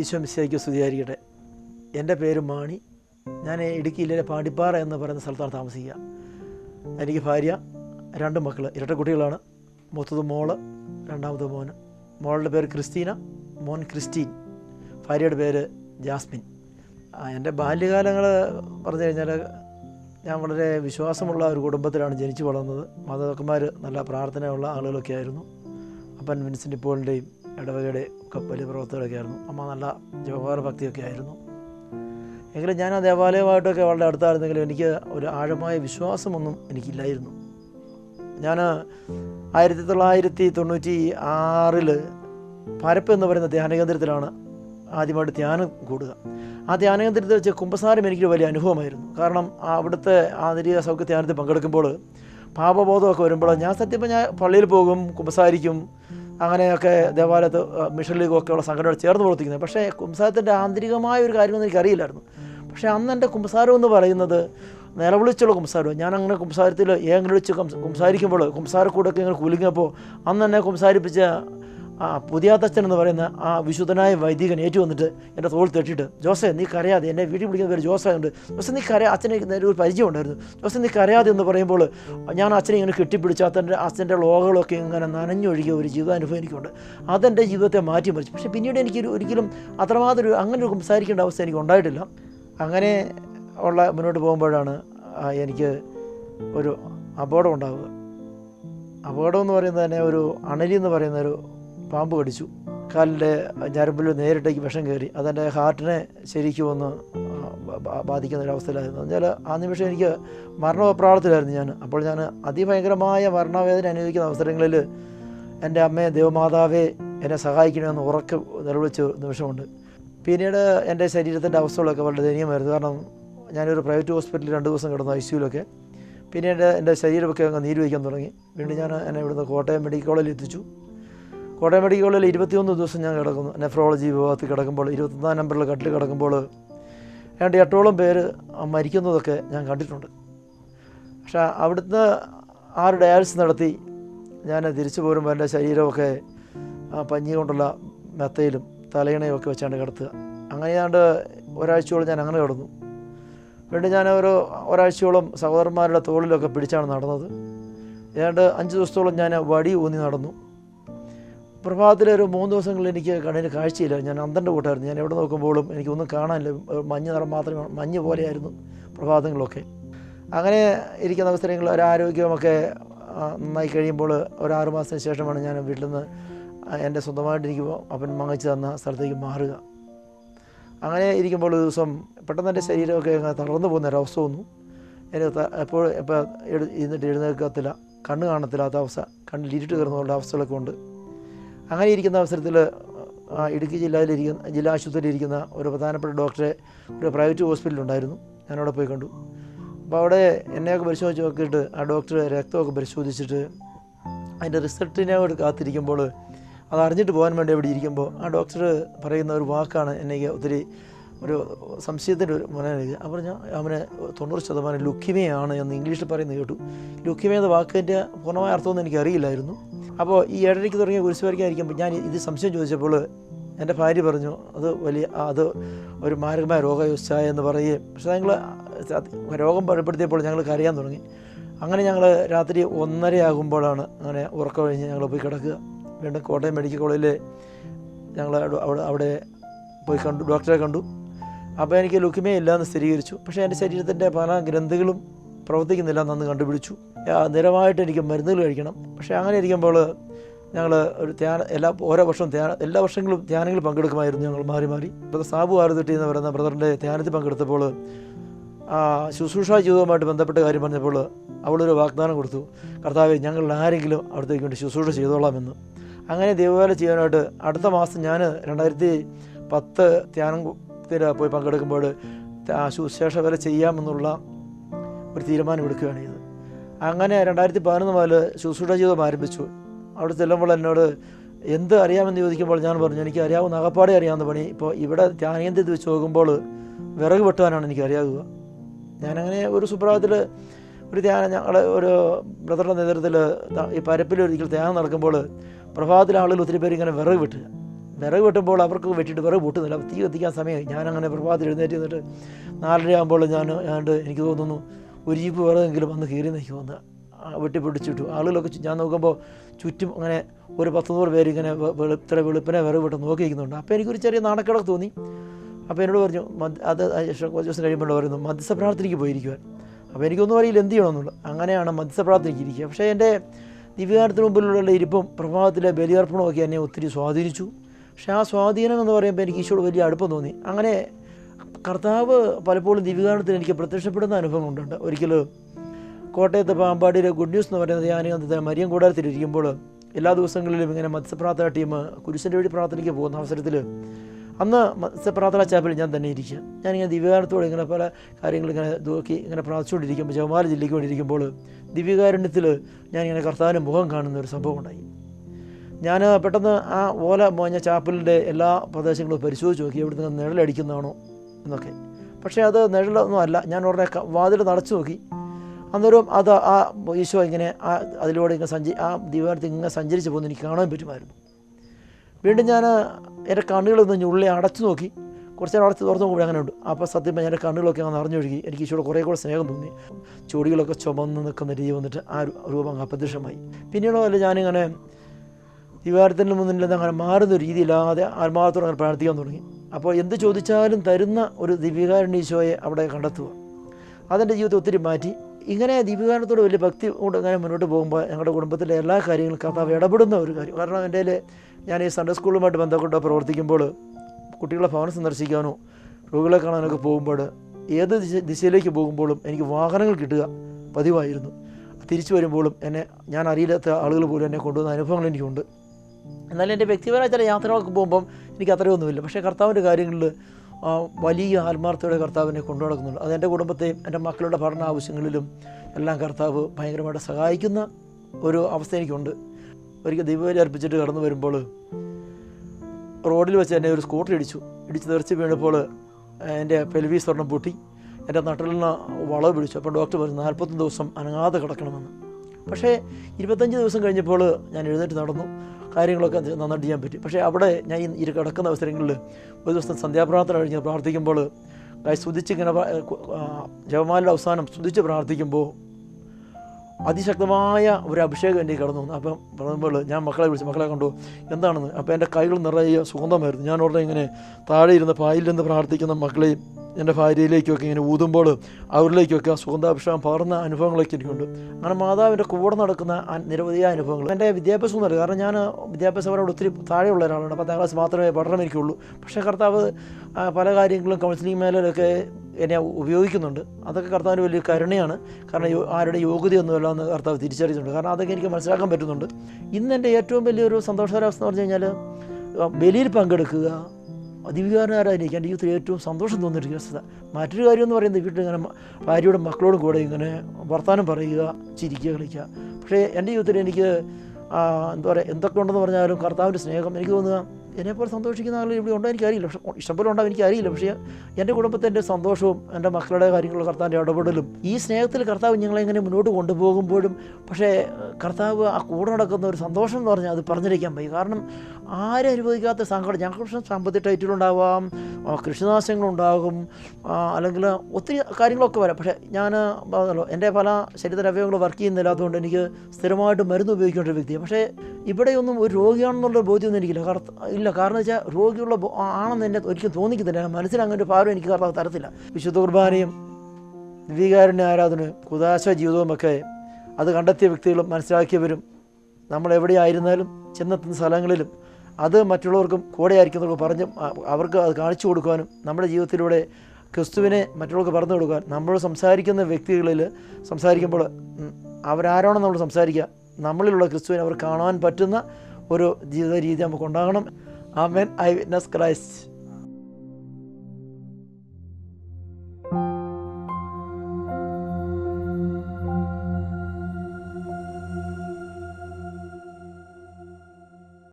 ഈശോ മിശിയായിക്ക് സ്തുതിയായിരിക്കട്ടെ. എന്റെ പേര് മാണി. ഞാൻ ഇടുക്കിയിലെ പാണ്ടിപ്പാറ എന്ന് പറയുന്ന സ്ഥലത്താണ് താമസിക്കുക. എനിക്ക് ഭാര്യ രണ്ട് മക്കൾ ഇരട്ട കുട്ടികളാണ്. മൂത്തത് മോൾ രണ്ടാമത് മോന്. മോളുടെ പേര് ക്രിസ്റ്റീന മോൻ ക്രിസ്റ്റീൻ. ഭാര്യയുടെ പേര് ജാസ്മിൻ. എന്റെ ബാല്യകാലങ്ങൾ പറഞ്ഞു കഴിഞ്ഞാൽ ഞാൻ വളരെ വിശ്വാസമുള്ള ഒരു കുടുംബത്തിലാണ് ജനിച്ചു വളർന്നത്. മാതാപിതാക്കന്മാർ നല്ല പ്രാർത്ഥനയുള്ള ആളുകളൊക്കെ ആയിരുന്നു. അപ്പൻ വിൻസെന്റ് പോളിന്റെയും ഇടവകയുടെ ഒക്കെ വലിയ പ്രവർത്തകരൊക്കെ ആയിരുന്നു. അമ്മ നല്ല ജവഹാര ഭക്തിയൊക്കെ ആയിരുന്നു. എങ്കിലും ഞാൻ ആ ദേവാലയമായിട്ടൊക്കെ വളരെ അടുത്തായിരുന്നെങ്കിലും എനിക്ക് ഒരു ആഴമായ വിശ്വാസമൊന്നും എനിക്കില്ലായിരുന്നു. ഞാൻ ആയിരത്തി തൊള്ളായിരത്തി തൊണ്ണൂറ്റി ആറിൽ പരപ്പ് എന്ന് പറയുന്ന ധ്യാനകേന്ദ്രത്തിലാണ് ആദ്യമായിട്ട് ധ്യാനം കൂടുക. ആ ധ്യാനകേന്ദ്രത്തിൽ വെച്ച് കുമ്പസാരം എനിക്കൊരു വലിയ അനുഭവമായിരുന്നു. കാരണം അവിടുത്തെ ആന്തരിക സൗഖ്യ ധ്യാനത്തിൽ പങ്കെടുക്കുമ്പോൾ പാപബോധമൊക്കെ വരുമ്പോൾ ഞാൻ സത്യം ഞാൻ പള്ളിയിൽ പോകും കുമ്പസാരിക്കും അങ്ങനെയൊക്കെ ദേവാലയത്ത് മിഷൻ ലീഗും ഒക്കെ ഉള്ള സംഘടന ചേർന്ന് പ്രവർത്തിക്കുന്നത്. പക്ഷേ കുംസാരത്തിന്റെ ആന്തരികമായ ഒരു കാര്യമൊന്നും എനിക്കറിയില്ലായിരുന്നു പക്ഷേ അന്ന് എന്റെ കുംസാരം എന്ന് പറയുന്നത് നിലവിളിച്ചുള്ള കുംസാരം ഞാൻ അങ്ങനെ കുംസാരത്തിൽ ഏങ്ങനെ വിളിച്ച് കുംസാരിക്കുമ്പോൾ കുംസാരക്കൂടൊക്കെ ഇങ്ങനെ കുലുങ്ങിയപ്പോൾ അന്ന് എന്നെ കുംസാരിപ്പിച്ച ആ പുതിയാത്തച്ഛൻ എന്ന് പറയുന്ന ആ വിശുദ്ധനായ വൈദികൻ ഏറ്റു വന്നിട്ട് എന്റെ തോൾ തെട്ടിട്ട് ജോസെ നീ കരയാതെ എന്നെ വീട്ടിൽ വിളിക്കുന്ന പേര് ജോസായുണ്ട് ജോസെ നീ കരയാ അച്ഛനെ ഒരു പരിചയം ഉണ്ടായിരുന്നു. ജോസെ നീ കരയാതെ എന്ന് പറയുമ്പോൾ ഞാൻ അച്ഛനെ ഇങ്ങനെ കെട്ടിപ്പിടിച്ച് അച്ഛന്റെ അച്ഛന്റെ ലോകങ്ങളൊക്കെ ഇങ്ങനെ നനഞ്ഞൊഴുകിയ ഒരു ജീവിതാനുഭവം എനിക്കുണ്ട് അതെന്റെ ജീവിതത്തെ മാറ്റി മറിച്ചു. പക്ഷേ പിന്നീട് എനിക്ക് ഒരിക്കലും അത്രമാത്രം അങ്ങനെ ഒരു സംസാരിക്കേണ്ട അവസ്ഥ എനിക്ക് ഉണ്ടായിട്ടില്ല. അങ്ങനെ ഉള്ള മുന്നോട്ട് പോകുമ്പോഴാണ് എനിക്ക് ഒരു അപകടം ഉണ്ടാവുക. അപകടം എന്ന് പറയുന്നത് തന്നെ ഒരു അണലി എന്ന് പറയുന്ന ഒരു പാമ്പ് കടിച്ചു. കാലിന്റെ ഞരമ്പിൽ നേരിട്ടേക്ക് വിഷം കയറി. അതെന്റെ ഹാർട്ടിനെ ശരിക്കും ഒന്ന് ബാധിക്കുന്ന ഒരു അവസ്ഥയിലായിരുന്നു എന്നാൽ ആ നിമിഷം എനിക്ക് മരണപ്രാളത്തിലായിരുന്നു ഞാൻ. അപ്പോൾ ഞാൻ അതിഭയങ്കരമായ മരണവേദന അനുഭവിക്കുന്ന അവസരങ്ങളിൽ എന്റെ അമ്മയെ ദേവമാതാവെ എന്നെ സഹായിക്കണമെന്ന് ഉറക്ക നിലവിളിച്ച നിമിഷമുണ്ട്. പിന്നീട് എന്റെ ശരീരത്തിന്റെ അവസ്ഥകളൊക്കെ വളരെ ദയനീയമായിരുന്നു. കാരണം ഞാനൊരു പ്രൈവറ്റ് ഹോസ്പിറ്റലിൽ രണ്ട് ദിവസം കിടന്നു ഐ സിയുലൊക്കെ പിന്നീട് എന്റെ ശരീരമൊക്കെ അങ്ങ് നീര് വയ്ക്കാൻ തുടങ്ങി. വീണ്ടും ഞാൻ എന്നെ ഇവിടുന്ന് കോട്ടയം മെഡിക്കൽ കോളേജിൽ എത്തിച്ചു. കോട്ടയം മെഡിക്കൽ കോളേജിൽ ഇരുപത്തിയൊന്ന് ദിവസം ഞാൻ കിടക്കുന്നു. നെഫ്രോളജി വിഭാഗത്തിൽ കിടക്കുമ്പോൾ ഇരുപത്തൊന്നാം നമ്പറിൽ കട്ടിൽ കിടക്കുമ്പോൾ ഏതാണ്ട് എട്ടോളം പേര് മരിക്കുന്നതൊക്കെ ഞാൻ കണ്ടിട്ടുണ്ട്. പക്ഷേ അവിടുന്ന് ആറ് ഡയാലിസിസ് നടത്തി ഞാൻ തിരിച്ചു പോരുമ്പോൾ എന്റെ ശരീരമൊക്കെ പഞ്ഞി കൊണ്ടുള്ള മെത്തയിലും തലയിണയും ഒക്കെ വെച്ചാണ് കിടത്തുക. അങ്ങനെ ഏതാണ്ട് ഒരാഴ്ചയോളം ഞാൻ അങ്ങനെ കിടന്നു. വീണ്ടും ഞാൻ ഒരു ഒരാഴ്ചയോളം സഹോദരന്മാരുടെ തോളിലൊക്കെ പിടിച്ചാണ് നടന്നത്. ഏതാണ്ട് അഞ്ച് ദിവസത്തോളം ഞാൻ വടി ഊന്നി നടന്നു. പ്രഭാതത്തിൽ ഒരു മൂന്ന് ദിവസങ്ങളിൽ എനിക്ക് കണ്ണിന് കാഴ്ചയില്ല. ഞാൻ അന്തന്റെ കൂട്ടായിരുന്നു. ഞാൻ എവിടെ നോക്കുമ്പോഴും എനിക്കൊന്നും കാണാനില്ല. മഞ്ഞ് നിറം മാത്രമേ മഞ്ഞ് പോലെയായിരുന്നു പ്രഭാതങ്ങളൊക്കെ. അങ്ങനെ ഇരിക്കുന്ന അവസരങ്ങളിൽ ഒരാരോഗ്യമൊക്കെ നന്നായി കഴിയുമ്പോൾ ഒരു ആറ് മാസത്തിന് ശേഷമാണ് ഞാൻ വീട്ടിൽ നിന്ന് എന്റെ സ്വന്തമായിട്ട് എനിക്ക് അപ്പൻ വാങ്ങിച്ചു തന്ന സ്ഥലത്തേക്ക് മാറുക. അങ്ങനെ ഇരിക്കുമ്പോൾ ഒരു ദിവസം പെട്ടെന്ന് എന്റെ ശരീരമൊക്കെ അങ്ങനെ തളർന്നു പോകുന്ന ഒരവസ്ഥ വന്നു. എപ്പോഴും എപ്പോൾ ഇരുന്നിട്ട് എഴുന്നേൽക്കത്തില്ല. കണ്ണ് കാണത്തില്ലാത്ത അവസ്ഥ. കണ്ണിൽ ഇരുട്ട് കയറുന്നുള്ള അവസ്ഥകളൊക്കെ ഉണ്ട്. അങ്ങനെ ഇരിക്കുന്ന അവസരത്തിൽ ഇടുക്കി ജില്ലയിലിരിക്കുന്ന ജില്ലാ ആശുപത്രിയിൽ ഇരിക്കുന്ന ഒരു പ്രധാനപ്പെട്ട ഡോക്ടറെ ഒരു പ്രൈവറ്റ് ഹോസ്പിറ്റലുണ്ടായിരുന്നു ഞാനവിടെ പോയി കണ്ടു. അപ്പോൾ അവിടെ എന്നെയൊക്കെ പരിശോധിച്ച് നോക്കിയിട്ട് ആ ഡോക്ടർ രക്തമൊക്കെ പരിശോധിച്ചിട്ട് അതിന്റെ റിസൾട്ടിനോട് കാത്തിരിക്കുമ്പോൾ അത് അറിഞ്ഞിട്ട് പോകാൻ വേണ്ടി അവിടെ ഇരിക്കുമ്പോൾ ആ ഡോക്ടർ പറയുന്ന ഒരു വാക്കാണ് എന്നെ ഒത്തിരി ഒരു സംശയത്തിന്റെ ഒരു മുന അപ്പോൾ ഞാൻ അവന് തൊണ്ണൂറ് ശതമാനം ലുക്കിമയാണ് എന്ന് ഇംഗ്ലീഷിൽ പറയുന്നത് കേട്ടു. ലുക്കിമ എന്ന വാക്കിന്റെ പൂർണമായ അർത്ഥമൊന്നും എനിക്ക് അറിയില്ലായിരുന്നു അപ്പോൾ ഈ ഏഴരയ്ക്ക് തുടങ്ങിയ കുരിശ് വരയ്ക്കാതിരിക്കുമ്പോൾ ഞാൻ ഇത് സംശയം ചോദിച്ചപ്പോൾ എന്റെ ഭാര്യ പറഞ്ഞു അത് വലിയ അത് ഒരു മാരകമായ രോഗാവസ്ഥ എന്ന് പറയുകയും പക്ഷേ ഞങ്ങൾ രോഗം ഭയപ്പെടുത്തിയപ്പോൾ ഞങ്ങൾ കരയാൻ തുടങ്ങി. അങ്ങനെ ഞങ്ങൾ രാത്രി ഒന്നരയാകുമ്പോഴാണ് അങ്ങനെ ഉറക്കം കഴിഞ്ഞ് ഞങ്ങൾ പോയി കിടക്കുക. വീണ്ടും കോട്ടയം മെഡിക്കൽ കോളേജിൽ ഞങ്ങൾ അവിടെ അവിടെ പോയി കണ്ടു ഡോക്ടറെ കണ്ടു. അപ്പോൾ എനിക്ക് ലുക്കിമേ ഇല്ലയെന്ന് സ്ഥിരീകരിച്ചു. പക്ഷേ എന്റെ ശരീരത്തിന്റെ പല ഗ്രന്ഥികളും പ്രവർത്തിക്കുന്നില്ല എന്നന്ന് കണ്ടുപിടിച്ചു. നിരമായിട്ട് എനിക്ക് മരുന്നുകൾ കഴിക്കണം. പക്ഷേ അങ്ങനെ ഇരിക്കുമ്പോൾ ഞങ്ങൾ ഒരു ധ്യാന എല്ലാ ഓരോ വർഷവും ധ്യാന എല്ലാ വർഷങ്ങളും ധ്യാനങ്ങളിൽ പങ്കെടുക്കുമായിരുന്നു ഞങ്ങൾ മാറി മാറി. ബ്രദർ സാബു ആരുതെട്ടി എന്ന് പറയുന്ന ബ്രദറിന്റെ ധ്യാനത്തിൽ പങ്കെടുത്തപ്പോൾ ആ ശുശ്രൂഷ ജീവിതവുമായിട്ട് ബന്ധപ്പെട്ട കാര്യം പറഞ്ഞപ്പോൾ അവളൊരു വാഗ്ദാനം കൊടുത്തു. കർത്താവ് ഞങ്ങൾ ആരെങ്കിലും അവിടത്തേക്ക് വേണ്ടി ശുശ്രൂഷ ചെയ്തോളാമെന്ന് അങ്ങനെ ദൈവവേല ചെയ്യാനായിട്ട് അടുത്ത മാസം ഞാൻ രണ്ടായിരത്തി പത്ത് ധ്യാനത്തിൽ പോയി പങ്കെടുക്കുമ്പോൾ ശുശ്രൂഷ വേല ചെയ്യാമെന്നുള്ള ഒരു തീരുമാനം എടുക്കുകയാണ് ചെയ്തത്. അങ്ങനെ രണ്ടായിരത്തി പതിനൊന്ന് മുതൽ ശുശ്രൂഷ ജീവിതം ആരംഭിച്ചു. അവിടെ ചെല്ലുമ്പോൾ എന്നോട് എന്ത് അറിയാമെന്ന് ചോദിക്കുമ്പോൾ ഞാൻ പറഞ്ഞു എനിക്ക് അറിയാവുന്ന അകപ്പാടെ അറിയാവുന്ന പണി. ഇപ്പോൾ ഇവിടെ ധ്യാനകേന്ദ്രത്തിൽ വെച്ച് നോക്കുമ്പോൾ വിറക് വെട്ടുവാനാണ് എനിക്ക് അറിയാവുക. ഞാനങ്ങനെ ഒരു സുപ്രഭാതത്തിൽ ഒരു ധ്യാനം ഞങ്ങൾ ഒരു ബ്രദറുടെ നേതൃത്വത്തിൽ ഈ പരപ്പിൽ ഒരിക്കൽ ധ്യാനം നടക്കുമ്പോൾ പ്രഭാതത്തിലെ ആളുകൾ ഒത്തിരി പേര് ഇങ്ങനെ വിറക് വെട്ടുക. വിറക് വെട്ടുമ്പോൾ അവർക്ക് വെട്ടിയിട്ട് വിറക് പൊട്ടുന്നില്ല. തീ കത്തിക്കാൻ സമയമായി. ഞാനങ്ങനെ പ്രഭാതത്തിൽ എഴുന്നേറ്റ് നിന്നിട്ട് നാലര ആകുമ്പോൾ ഞാൻ എനിക്ക് തോന്നുന്നു ഒരു ജീപ്പ് വേറെങ്കിലും വന്ന് കയറി നിൽക്കും വന്ന് ആ വെട്ടിപ്പൊടിച്ചിട്ടു. ആളുകളൊക്കെ ഞാൻ നോക്കുമ്പോൾ ചുറ്റും അങ്ങനെ ഒരു പത്ത് നൂറ് പേര് ഇങ്ങനെ വെ- വെളു- ഇത്ര വെളുപ്പിനെ വിറക് വിട്ട് നോക്കി നിൽക്കുന്നുണ്ട് അപ്പോൾ എനിക്കൊരു ചെറിയ നാണക്കേടൊക്കെ തോന്നി. അപ്പോൾ എന്നോട് പറഞ്ഞു അത് കുറച്ച് ദിവസം കഴിയുമ്പോൾ പറയുന്നു മധ്യസ്ഥ പ്രാർത്ഥനയ്ക്ക് പോയിരിക്കുവാൻ. അപ്പോൾ എനിക്കൊന്നും അറിയില്ല എന്ത് ചെയ്യണമെന്നുള്ളു. അങ്ങനെയാണ് മധ്യസ്ഥ പ്രാർത്ഥനയ്ക്ക് ഇരിക്കുക പക്ഷേ എന്റെ ദിവ്യകാരത്തിന് മുമ്പിലുള്ള ഇരിപ്പും പ്രഭാതത്തിലെ ബലിയർപ്പണമൊക്കെ എന്നെ ഒത്തിരി സ്വാധീനിച്ചു. പക്ഷേ ആ സ്വാധീനം എന്ന് പറയുമ്പോൾ എനിക്ക് ഈശോട് വലിയ അടുപ്പം തോന്നി. അങ്ങനെ കർത്താവ് പലപ്പോഴും ദിവ്യകാരണത്തിൽ എനിക്ക് പ്രത്യക്ഷപ്പെടുന്ന അനുഭവം ഉണ്ടുണ്ട് ഒരിക്കൽ കോട്ടയത്തെ പാമ്പാടിയിലെ ഗുഡ് ന്യൂസ് എന്ന് പറയുന്നത് അന്നത്തെ മരിയം കൂടാരത്തിലിരിക്കുമ്പോൾ എല്ലാ ദിവസങ്ങളിലും ഇങ്ങനെ മത്സ്യപ്രാർത്ഥന ടീം കുരിശിന്റെ വഴി പ്രാർത്ഥനയ്ക്ക് പോകുന്ന അവസരത്തിൽ അന്ന് മത്സ്യപ്രാർത്ഥന ചാപ്പിൽ ഞാൻ തന്നെ ഇരിക്കുക. ഞാനിങ്ങനെ ദിവ്യകാരണത്തോടെ ഇങ്ങനെ പല കാര്യങ്ങൾ ഇങ്ങനെ നോക്കി ഇങ്ങനെ പ്രാർത്ഥിച്ചുകൊണ്ടിരിക്കുമ്പോൾ ജവമാല ജില്ലയ്ക്ക് വേണ്ടിയിരിക്കുമ്പോൾ ദിവ്യകാരുണ്യത്തിൽ ഞാനിങ്ങനെ കർത്താവിന്റെ മുഖം കാണുന്ന ഒരു സംഭവം ഉണ്ടായി. ഞാൻ പെട്ടെന്ന് ആ ഓല മോഞ്ഞ ചാപ്പലിന്റെ എല്ലാ പ്രദേശങ്ങളും പരിശോധിച്ച് നോക്കി. എവിടെ നിന്ന് നിഴലടിക്കുന്നതാണോ എന്നൊക്കെ. പക്ഷേ അത് നിഴലൊന്നും അല്ല ഞാൻ ഉടനെ വാതിൽ നടച്ചു നോക്കി. അന്നേരം അത് ആ ഈശോ ഇങ്ങനെ ആ അതിലൂടെ ഇങ്ങനെ സഞ്ചി ആ ദീപാരത്തിൽ ഇങ്ങനെ സഞ്ചരിച്ച് പോകുന്ന. എനിക്ക് കാണാൻ പറ്റുമായിരുന്നു. വീണ്ടും ഞാൻ എന്റെ കണ്ണുകളൊന്ന് ഞുള്ളി അടച്ചു നോക്കി. കുറച്ച് നേരം അടച്ച് തുറന്നു നോക്കുമ്പോൾ അങ്ങനെ ഉണ്ട് അപ്പോൾ സത്യം പറഞ്ഞാൽ എന്റെ കണ്ണുകളൊക്കെ അങ്ങ് നിറഞ്ഞൊഴുകി എനിക്ക് ഈശോയുടെ കുറേ കൂടെ സ്നേഹം തോന്നി. ചുടികളൊക്കെ ചുമന്ന് നിൽക്കുന്ന രീതി വന്നിട്ട് ആ രൂപം അപ്രത്യക്ഷമായി. പിന്നീടോ അല്ല ഞാനിങ്ങനെ ദിവാരത്തിന്റെ മുന്നിൽ നിന്ന് അങ്ങനെ മാറുന്ന രീതിയില്ലാതെ ആത്മാർത്ഥത്തോടെ അങ്ങനെ പ്രാർത്ഥിക്കാൻ തുടങ്ങി. അപ്പോൾ എന്ത് ചോദിച്ചാലും തരുന്ന ഒരു ഈശോയെ അവിടെ കണ്ടെത്തുക. അതെന്റെ ജീവിതത്തെ ഒത്തിരി മാറ്റി. ഇങ്ങനെ ദീപികാരണത്തോട് വലിയ ഭക്തി കൊണ്ട് അങ്ങനെ മുന്നോട്ട് പോകുമ്പോൾ ഞങ്ങളുടെ കുടുംബത്തിലെ എല്ലാ കാര്യങ്ങളും കർത്താവ് ഇടപെടുന്ന ഒരു കാര്യം. കാരണം എന്റെ ഞാൻ ഈ സൺഡേ സ്കൂളുമായിട്ട് ബന്ധപ്പെട്ട് പ്രവർത്തിക്കുമ്പോൾ കുട്ടികളെ ഭവനം സന്ദർശിക്കാനോ രോഗികളെ കാണാനൊക്കെ പോകുമ്പോൾ ഏത് ദിശ ദിശയിലേക്ക് പോകുമ്പോഴും എനിക്ക് വാഹനങ്ങൾ കിട്ടുക പതിവായിരുന്നു. തിരിച്ചു വരുമ്പോഴും എന്നെ ഞാൻ അറിയില്ലാത്ത ആളുകൾ പോലും എന്നെ കൊണ്ടുവന്ന അനുഭവങ്ങൾ എനിക്കുണ്ട്. എന്നാലും എന്റെ വ്യക്തിപരമായ ചില യാത്രകളൊക്കെ പോകുമ്പം എനിക്ക് അത്രയൊന്നുമില്ല പക്ഷേ കർത്താവിന്റെ കാര്യങ്ങളിൽ വലിയ ആത്മാർത്ഥയുടെ കർത്താവിനെ കൊണ്ടു നടക്കുന്നുണ്ട്. അത് എന്റെ കുടുംബത്തെയും എന്റെ മക്കളുടെ പഠന ആവശ്യങ്ങളിലും എല്ലാം കർത്താവ് ഭയങ്കരമായിട്ട് സഹായിക്കുന്ന ഒരു അവസ്ഥ എനിക്കുണ്ട്. ഒരിക്കൽ ദീപാവലി അർപ്പിച്ചിട്ട് കടന്നു വരുമ്പോൾ റോഡിൽ വെച്ച് എന്നെ ഒരു സ്കൂട്ടർ ഇടിച്ചു. ഇടിച്ച് തെറിച്ച് വീണപ്പോൾ എന്റെ പെൽവി സ്വർണം പൊട്ടി. എന്റെ നട്ടലിന് വളവ് പിടിച്ചു. അപ്പോൾ ഡോക്ടർ പറഞ്ഞു നാൽപ്പത്തൊന്ന് ദിവസം അനങ്ങാതെ കിടക്കണമെന്ന്. പക്ഷേ ഇരുപത്തഞ്ച് ദിവസം കഴിഞ്ഞപ്പോൾ ഞാൻ എഴുന്നേറ്റ് നടന്നു. കാര്യങ്ങളൊക്കെ നന്നായിട്ട് ചെയ്യാൻ പറ്റി. പക്ഷേ അവിടെ ഞാൻ ഈ കിടക്കുന്ന അവസരങ്ങളിൽ ഒരു ദിവസം സന്ധ്യാപ്രാർത്ഥന കഴിഞ്ഞ് പ്രാർത്ഥിക്കുമ്പോൾ സ്തുതിച്ച് ഇങ്ങനെ ജവമാലിന്റെ അവസാനം സ്തുതിച്ച് പ്രാർത്ഥിക്കുമ്പോൾ അതിശക്തമായ ഒരു അഭിഷേകം എന്റെ കടന്നു. വന്നു അപ്പം പറയുമ്പോൾ ഞാൻ മക്കളെ വിളിച്ച് മക്കളെ കണ്ടു. എന്താണെന്ന്? അപ്പോൾ എന്റെ കൈകൾ നിറയെ സുഗന്ധമായിരുന്നു. ഞാൻ ഉടനെ ഇങ്ങനെ താഴെ ഇരുന്ന് പായിൽ നിന്ന് പ്രാർത്ഥിക്കുന്ന മക്കളെയും എന്റെ ഭാര്യയിലേക്കൊക്കെ ഇങ്ങനെ ഊതുമ്പോൾ അവരിലേക്കൊക്കെ ആ സുഗന്ധാഭിഷേകം പകർന്ന അനുഭവങ്ങളൊക്കെ എനിക്കുണ്ട്. അങ്ങനെ മാതാവിന്റെ കൂടെ നടക്കുന്ന നിരവധിയായ അനുഭവങ്ങൾ. എന്റെ വിദ്യാഭ്യാസം ഒന്നുമല്ല. കാരണം ഞാൻ വിദ്യാഭ്യാസപരമായിട്ട് ഒത്തിരി താഴെയുള്ള ഒരാളാണ്. പത്താം ക്ലാസ് മാത്രമേ പഠനം എനിക്കുള്ളൂ. പക്ഷേ കർത്താവ് പല കാര്യങ്ങളും കൗൺസിലിംഗ് മേഖലയിലൊക്കെ എന്നെ ഉപയോഗിക്കുന്നുണ്ട്. അതൊക്കെ കർത്താവിന്റെ വലിയ കരുണയാണ്. കാരണം ആരുടെ യോഗ്യതയൊന്നുമല്ല എന്ന് കർത്താവ് തിരിച്ചറിയുന്നുണ്ട്. കാരണം അതൊക്കെ എനിക്ക് മനസ്സിലാക്കാൻ പറ്റുന്നുണ്ട്. ഇന്ന് എന്റെ ഏറ്റവും വലിയൊരു സന്തോഷകരാവസ്ഥ എന്ന് പറഞ്ഞു കഴിഞ്ഞാൽ ബലിയിൽ പങ്കെടുക്കുക. ദിവ്യകാരനാരായിരിക്കും എന്റെ ജീവിതത്തിൽ ഏറ്റവും സന്തോഷം തോന്നിയൊരു അവസ്ഥ. മറ്റൊരു കാര്യം എന്ന് പറയുന്നത് വീട്ടിൽ ഇങ്ങനെ ഭാര്യയോടും മക്കളോടും കൂടെ ഇങ്ങനെ വർത്തമാനം പറയുക ചിരിക്കുക കളിക്കുക. പക്ഷേ എന്റെ ജീവിതത്തിൽ എനിക്ക് എന്താ പറയുക എന്തൊക്കെ ഉണ്ടെന്ന് പറഞ്ഞാലും കർത്താവിന്റെ സ്നേഹം എനിക്ക് തോന്നുക എന്നെപ്പോലെ സന്തോഷിക്കുന്ന ആളുകൾ ഇവിടെ ഉണ്ടോ? എനിക്കറിയില്ല. പക്ഷേ ഇഷ്ടംപോലെ ഉണ്ടോ? എനിക്കറിയില്ല. പക്ഷേ എന്റെ കുടുംബത്തിന്റെ സന്തോഷവും എന്റെ മക്കളുടെ കാര്യങ്ങളും കർത്താവിന്റെ ഇടപെടലും ഈ സ്നേഹത്തിൽ കർത്താവ് ഞങ്ങളെ ഇങ്ങനെ മുന്നോട്ട് കൊണ്ടുപോകുമ്പോഴും പക്ഷേ കർത്താവ് ആ കൂടെ നടക്കുന്ന ഒരു സന്തോഷം എന്ന് പറഞ്ഞാൽ അത് പറഞ്ഞിരിക്കാൻ വയ്യ. കാരണം ആരും അനുവദിക്കാത്ത സങ്കടം? ഞങ്ങൾക്ക് സാമ്പത്തിക ടൈറ്റിലുണ്ടാവാം കൃഷിനാശങ്ങളുണ്ടാകും അല്ലെങ്കിൽ ഒത്തിരി കാര്യങ്ങളൊക്കെ വരാം. പക്ഷേ ഞാൻ പറഞ്ഞല്ലോ എന്റെ പല ശരീര അവയവങ്ങൾ വർക്ക് ചെയ്യുന്നില്ലാത്തതുകൊണ്ട് എനിക്ക് സ്ഥിരമായിട്ട് മരുന്ന് ഉപയോഗിക്കേണ്ട ഒരു വ്യക്തിയാണ് പക്ഷേ ഇവിടെയൊന്നും ഒരു രോഗിയാണെന്നുള്ള ബോധ്യമൊന്നും എനിക്കില്ല. ഇല്ല. കാരണം വെച്ചാൽ രോഗിയുള്ള ആണെന്ന് എന്നെ ഒരിക്കലും തോന്നിക്കുന്നില്ല മനസ്സിൽ അങ്ങനെ ഒരു ഭാരം എനിക്ക് കാരണം തരത്തില്ല. വിശുദ്ധ കുർബാനയും ദിവ്യകാരുണ്യ ആരാധന കുദാശ ജീവിതവുമൊക്കെ അത് കണ്ടെത്തിയ വ്യക്തികളും മനസ്സിലാക്കിയവരും നമ്മൾ എവിടെയായിരുന്നാലും ചെന്നെത്തുന്ന സ്ഥലങ്ങളിലും അത് മറ്റുള്ളവർക്കും കൂടെ ആയിരിക്കുന്നവർക്ക് പറഞ്ഞ് അവർക്ക് അത് കാണിച്ചു കൊടുക്കുവാനും നമ്മുടെ ജീവിതത്തിലൂടെ ക്രിസ്തുവിനെ മറ്റുള്ളവർക്ക് പറഞ്ഞു കൊടുക്കാൻ നമ്മൾ സംസാരിക്കുന്ന വ്യക്തികളിൽ സംസാരിക്കുമ്പോൾ അവരാരാണോ നമ്മൾ സംസാരിക്കുക നമ്മളിലുള്ള ക്രിസ്തുവിനെ അവർ കാണാൻ പറ്റുന്ന ഒരു ജീവിത രീതി നമുക്ക് ഉണ്ടാകണം. ആ മെൻ ഐ വിറ്റ്നസ് ക്രൈസ്റ്റ്.